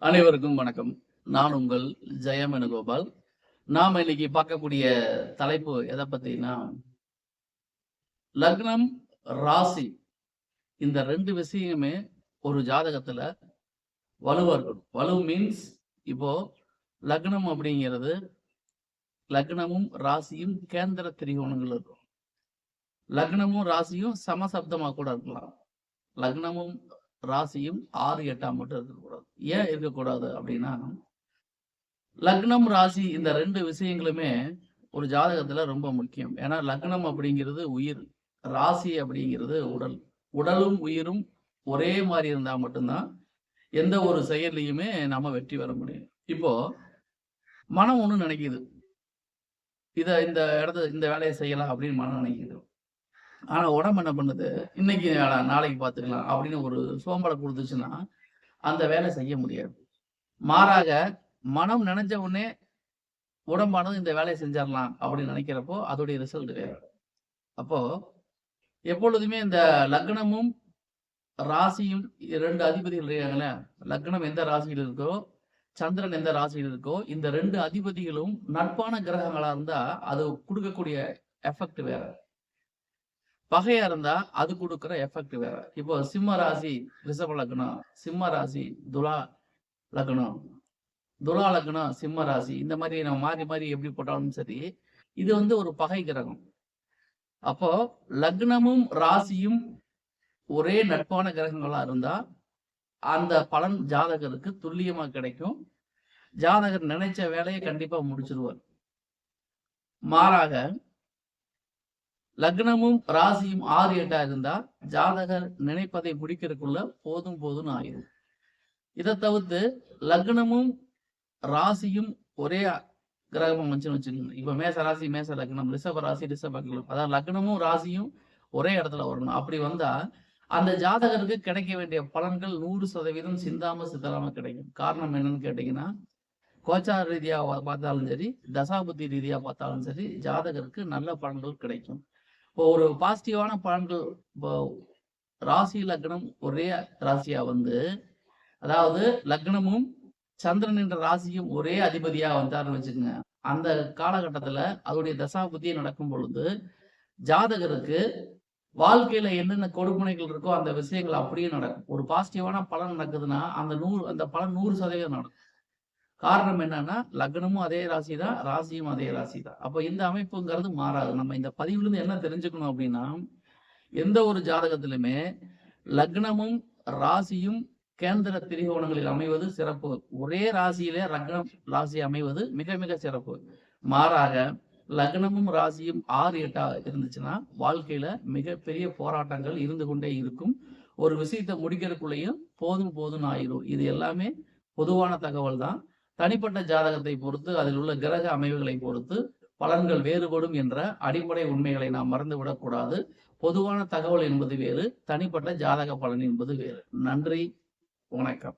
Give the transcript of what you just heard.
அனைவருக்கும் வணக்கம். நான் உங்கள் ஜெயம் வேணுகோபால் நாம இன்னைக்கு பார்க்கக்கூடிய தலைப்பு எதை பத்தினா லக்னம் ராசி. இந்த ரெண்டு விஷயமே ஒரு ஜாதகத்துல வலுவா இருக்கணும். வலு மீன்ஸ் இப்போ லக்னம் அப்படிங்கிறது லக்னமும் ராசியும் கேந்திர திரிகோணங்கள் இருக்கும். லக்னமும் ராசியும் சமசப்தமா கூட இருக்கலாம். லக்னமும் ராசியும் ஆறு எட்டாம் மட்டும் இருக்கக்கூடாது. ஏன் இருக்கக்கூடாது அப்படின்னா லக்னம் ராசி இந்த ரெண்டு விஷயங்களுமே ஒரு ஜாதகத்துல ரொம்ப முக்கியம். ஏன்னா லக்னம் அப்படிங்கிறது உயிர் ராசி அப்படிங்கிறது உடல். உடலும் உயிரும் ஒரே மாதிரி இருந்தா மட்டும்தான் எந்த ஒரு செயல்லையுமே நம்ம வெற்றி பெற முடியும். இப்போ மனம் ஒன்று நினைக்குது. இத இந்த இடத்த இந்த வேலையை செய்யலாம் அப்படின்னு மனம் நினைக்குது. ஆனா உடம்பு என்ன பண்ணுது? இன்னைக்கு நாளைக்கு பார்த்துக்கலாம் அப்படின்னு ஒரு சோம்பலை கொடுத்துச்சுன்னா அந்த வேலை செய்ய முடியாது. மாறாக மனம் நினைஞ்ச உடனே உடம்பானது இந்த வேலையை செஞ்சிடலாம் அப்படின்னு நினைக்கிறப்போ அதோடைய ரிசல்ட் வேற. அப்போ எப்பொழுதுமே இந்த லக்னமும் ராசியும் ரெண்டு அதிபதிகள் இருக்காங்களே லக்னம் எந்த ராசியில் இருக்கோ சந்திரன் எந்த ராசியில் இருக்கோ இந்த ரெண்டு அதிபதிகளும் நட்பான கிரகங்களா இருந்தா அது கொடுக்கக்கூடிய எஃபெக்ட் வேற. பகையா இருந்தா அது கொடுக்குற எஃபெக்ட் வேற. இப்போ சிம்ம ராசி ரிஷப லக்னம் சிம்ம ராசி துலா லக்னம். துலா லக்னம் சிம்ம ராசி இந்த மாதிரி நம்ம மாறி மாறி எப்படி போட்டாலும் சரி இது வந்து ஒரு பகை கிரகம். அப்போ லக்னமும் ராசியும் ஒரே நட்பான கிரகங்களா இருந்தா அந்த பலன் ஜாதகருக்கு துல்லியமா கிடைக்கும். ஜாதகர் நினைச்ச வேலையை கண்டிப்பா முடிச்சிருவார். மாறாக லக்னமும் ராசியும் ஆறு எட்டா இருந்தா ஜாதகர் நினைப்பதை முடிக்கிறதுக்குள்ள போதும் போதும்னு ஆயிடும் இதை தவிர்த்து லக்னமும் ராசியும் ஒரே கிரகமும் வச்சுன்னு வச்சுக்கணும் இப்ப மேச ராசி மேச லக்னம் ரிஷப ராசி ரிஷப லக்னம். அதாவது லக்னமும் ராசியும் ஒரே இடத்துல வரணும். அப்படி வந்தா அந்த ஜாதகருக்கு கிடைக்க வேண்டிய பலன்கள் நூறு சதவீதம் சிந்தாம சித்தராம கிடைக்கும். காரணம் என்னன்னு கேட்டீங்கன்னா கோச்சார ரீதியா பார்த்தாலும் சரி தசாபுத்தி ரீதியா பார்த்தாலும் சரி ஜாதகருக்கு நல்ல பலன்கள் கிடைக்கும். இப்போ ஒரு பாசிட்டிவான பலன்கள் இப்போ ராசி லக்னம் ஒரே ராசியா வந்து அதாவது லக்னமும் சந்திரன் என்ற ராசியும் ஒரே அதிபதியா வந்தாருன்னு வச்சுக்கோங்க. அந்த காலகட்டத்துல அதோடைய தசாபுத்தியை நடக்கும் பொழுது ஜாதகருக்கு வாழ்க்கையில என்னென்ன கொடுமுனைகள் இருக்கோ அந்த விஷயங்கள் அப்படியே நடக்கும். ஒரு பாசிட்டிவான பலன் நடக்குதுன்னா அந்த நூறு அந்த பலன் நூறு சதவீதம் நடக்கும். காரணம் என்னன்னா லக்னமும் அதே ராசி தான் ராசியும் அதே ராசி தான் அப்போ இந்த அமைப்புங்கிறது மாறாது. நம்ம இந்த பதிவுலேருந்து என்ன தெரிஞ்சுக்கணும் அப்படின்னா எந்த ஒரு ஜாதகத்திலுமே லக்னமும் ராசியும் கேந்திர திரிகோணங்களில் அமைவது சிறப்பு. ஒரே ராசியிலே லக்னம் ராசி அமைவது மிக மிக சிறப்பு. மாறாக லக்னமும் ராசியும் ஆறு எட்டா இருந்துச்சுன்னா வாழ்க்கையில மிகப்பெரிய போராட்டங்கள் இருந்து கொண்டே இருக்கும். ஒரு விஷயத்தை முடிக்கிறதுக்குள்ளேயும் போதும் போதும் ஆயிரும். இது எல்லாமே பொதுவான தகவல் தான் தனிப்பட்ட ஜாதகத்தை பொறுத்து அதில் உள்ள கிரக அமைவுகளை பொறுத்து பலன்கள் வேறுபடும் என்ற அடிப்படை உண்மைகளை நாம் மறந்துவிடக்கூடாது பொதுவான தகவல் என்பது வேறு தனிப்பட்ட ஜாதக பலன் என்பது வேறு. நன்றி வணக்கம்.